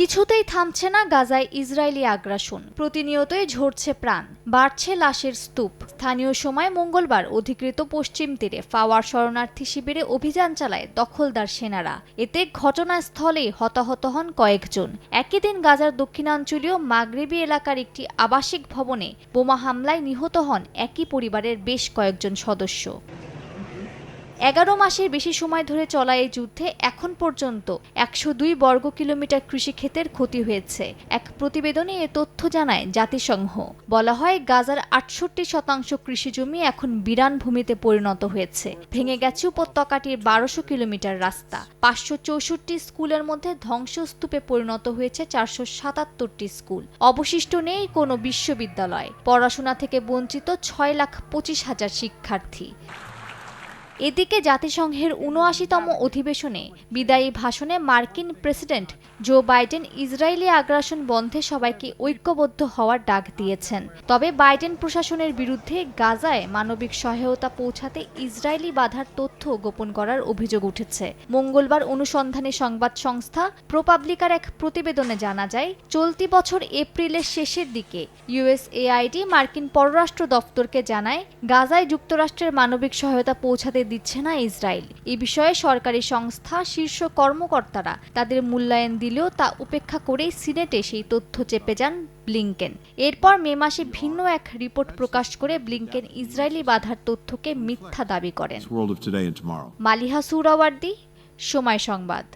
কিছুতেই থামছে না গাজায় ইসরায়েলি আগ্রাসন। প্রতিনিয়তই ঝরছে প্রাণ, বাড়ছে লাশের স্তূপ। স্থানীয় সময় মঙ্গলবার অধিকৃত পশ্চিম তীরে ফাওয়ার শরণার্থী শিবিরে অভিযান চালায় দখলদার সেনারা। এতে ঘটনাস্থলেই হতাহত হন কয়েকজন। একই দিন গাজার দক্ষিণাঞ্চলীয় মাগরেবি এলাকার একটি আবাসিক ভবনে বোমা হামলায় নিহত হন একই পরিবারের বেশ কয়েকজন সদস্য। এগারো মাসের বেশি সময় ধরে চলা এই যুদ্ধে এখন পর্যন্ত একশো দুই বর্গ কিলোমিটার কৃষিক্ষেতের ক্ষতি হয়েছে। এক প্রতিবেদনে এ তথ্য জানায় জাতিসংঘ। বলা হয়, গাজার আটষট্টি শতাংশ কৃষিজমি এখন বিরান ভূমিতে পরিণত হয়েছে। ভেঙে গেছে উপত্যকাটির বারোশো কিলোমিটার রাস্তা। পাঁচশো চৌষট্টি স্কুলের মধ্যে ধ্বংসস্তূপে পরিণত হয়েছে চারশো সাতাত্তরটি স্কুল। অবশিষ্ট নেই কোনো বিশ্ববিদ্যালয়। পড়াশোনা থেকে বঞ্চিত ছয় লাখ পঁচিশ হাজার শিক্ষার্থী। এদিকে জাতিসংঘের উনআশিতম অধিবেশনে বিদায়ী ভাষণে মার্কিন প্রেসিডেন্ট জো বাইডেন ইসরায়েলি আগ্রাসন বন্ধে সবাইকে ঐক্যবদ্ধ হওয়ার ডাক দিয়েছেন। তবে বাইডেন প্রশাসনের বিরুদ্ধে গাজায় মানবিক সহায়তা পৌঁছাতে ইসরায়েলি বাধার তথ্য গোপন করার অভিযোগ উঠেছে। মঙ্গলবার অনুসন্ধানী সংবাদ সংস্থা প্রোপাবলিকার এক প্রতিবেদনে জানা যায়, চলতি বছর এপ্রিলের শেষের দিকে ইউএসএআইডি মার্কিন পররাষ্ট্র দপ্তরকে জানায়, গাজায় যুক্তরাষ্ট্রের মানবিক সহায়তা পৌঁছাতে দিচ্ছে না ইসরায়েল। এ বিষয়ে সরকারি সংস্থা শীর্ষ কর্মকর্তারা তাদের মূল্যায়ন দিলেও তা উপেক্ষা করে সিনেটে সেই তথ্য চেপে যান ব্লিংকেন। এরপর মে মাসে ভিন্ন এক রিপোর্ট প্রকাশ করে ব্লিংকেন ইসরায়েলি বাধার তথ্যকে মিথ্যা দাবি করেন। মালিহা সুরাওয়ার্দি সময় সংবাদ।